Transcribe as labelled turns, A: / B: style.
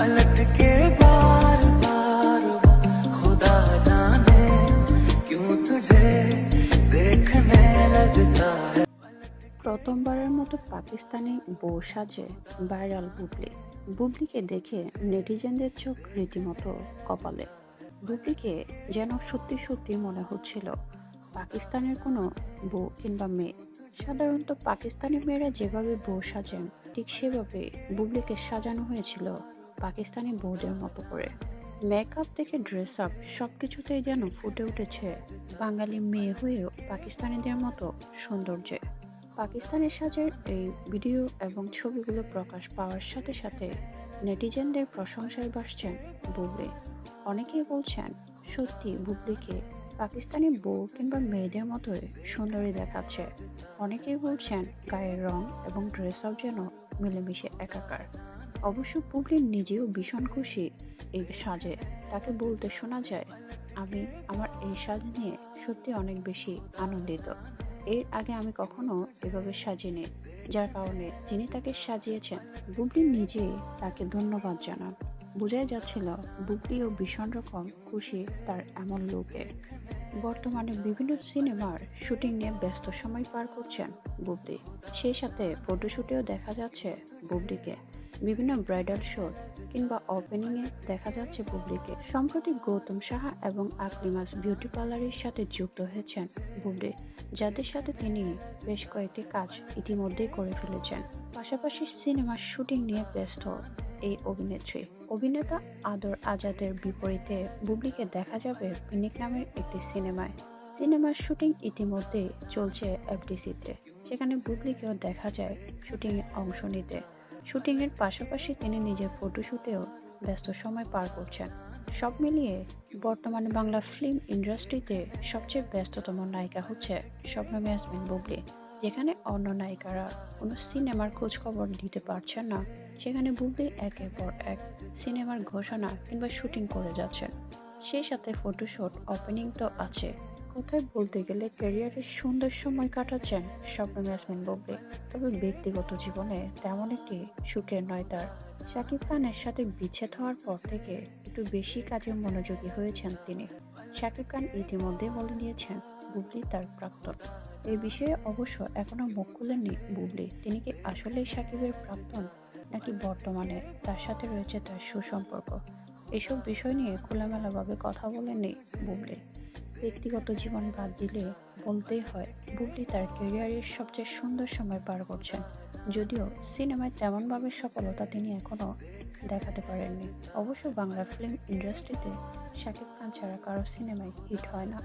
A: पलट के बार बार खुदा जाने क्यों तुझे देखने लगता है
B: প্রথমবারের মতো পাকিস্তানি বউ সাজে ভাইরাল বুবলি বুবলিকে দেখে নেটিজেনদের চোখ রীতিমতো কপালে বুবলিকে যেন সত্যি সত্যি মনে হচ্ছিল পাকিস্তানের কোনো বউ কিংবা মেয়ে সাধারণত পাকিস্তানি মেয়েরা যেভাবে বউ সাজেন ঠিক সেভাবে বুবলিকে সাজানো হয়েছিল পাকিস্তানি বউদের মতো করে। মেকআপ থেকে ড্রেস আপ সব কিছুতেই যেন ফুটে উঠেছে বাঙালি মেয়ে হয়েও পাকিস্তানিদের মতো সৌন্দর্যে। পাকিস্তানের সাজের এই ভিডিও এবং ছবিগুলো প্রকাশ পাওয়ার সাথে সাথে নেটিজেনদের প্রশংসায় বাসছেন বুবলি। অনেকেই বলছেন, সত্যি বুবলিকে পাকিস্তানি বউ কিংবা মেয়েদের মতোই সুন্দরী দেখাচ্ছে। অনেকেই বলছেন, গায়ের রং এবং ড্রেস আপ যেন মিলেমিশে একাকার। অবশ্য বুবলি নিজেও ভীষণ খুশি এই সাজে। তাকে বলতে শোনা যায়, আমি আমার এই সাজ নিয়ে সত্যি অনেক বেশি আনন্দিত। এর আগে আমি কখনো এভাবে সাজিনি, যার কারণে যিনি তাকে সাজিয়েছেন বুবলি নিজেই তাকে ধন্যবাদ জানান। বোঝাই যাচ্ছিল বুবলিও ভীষণ রকম খুশি তার এমন লুকে। বর্তমানে বিভিন্ন সিনেমার শুটিং নিয়ে ব্যস্ত সময় পার করছেন বুবলি সেই সাথে ফটোশুটেও দেখা যাচ্ছে বুবলিকে বিভিন্ন ব্রাইডাল শো কিংবা ওপেনিংয়ে দেখা যাচ্ছে বুবলিকে। সম্প্রতি গৌতম সাহা এবং আকলিমাস বিউটি পার্লারের সাথে যুক্ত হয়েছেন বুবলি, যাদের সাথে তিনি বেশ কয়েকটি কাজ ইতিমধ্যেই করে ফেলেছেন। পাশাপাশি সিনেমার শুটিং নিয়ে ব্যস্ত এই অভিনেত্রী। অভিনেতা আদর আজাদের বিপরীতে বুবলিকে দেখা যাবে পিনিক নামের একটি সিনেমায়। সিনেমার শুটিং ইতিমধ্যেই চলছে এফডিসিতে সেখানে বুবলিকেও দেখা যায় শুটিংয়ে অংশ নিতে। শুটিংয়ের পাশাপাশি তিনি নিজের ফটোশুটেও ব্যস্ত সময় পার করছেন। সব মিলিয়ে বর্তমানে বাংলা ফিল্ম ইন্ডাস্ট্রিতে সবচেয়ে ব্যস্ততম নায়িকা হচ্ছে শবনম ইয়াসমিন বুবলি, যেখানে অন্য নায়িকারা কোনো সিনেমার খোঁজ খবর দিতে পারছেন না। সেখানে বুবলি একের পর এক সিনেমার ঘোষণা কিংবা শুটিং করে যাচ্ছেন। সেই সাথে ফটোশ্যুট ওপেনিং তো আছে। কোথায় বলতে গেলে ক্যারিয়ারের সুন্দর সময় কাটাচ্ছেন স্বপ্ন ইয়াসমিন বুবলি। তবে ব্যক্তিগত জীবনে তেমন একটি সুখের নয় তার। শাকিব খানের সাথে বিচ্ছেদ হওয়ার পর থেকে একটু বেশি কাজে মনোযোগী হয়েছেন তিনি। শাকিব খান ইতিমধ্যে বলে দিয়েছেন, বুবলি তার প্রাক্তন। এই বিষয়ে অবশ্য এখনও মুখ খুলেননি বুবলি। তিনি কি আসলেই সাকিবের প্রাক্তন, নাকি বর্তমানে তার সাথে রয়েছে তার সুসম্পর্ক? এসব বিষয় নিয়ে খোলামেলাভাবে কথা বলে নেই বুবলি। ব্যক্তিগত জীবন বাদ দিলে বলতেই হয়, বুবলি তার ক্যারিয়ারের সবচেয়ে সুন্দর সময় পার করছেন। যদিও সিনেমায় তেমনভাবে সফলতা তিনি এখনও দেখাতে পারেননি। অবশ্য বাংলা ফিল্ম ইন্ডাস্ট্রিতে শাকিব খান ছাড়া কারও সিনেমায় হিট হয় না।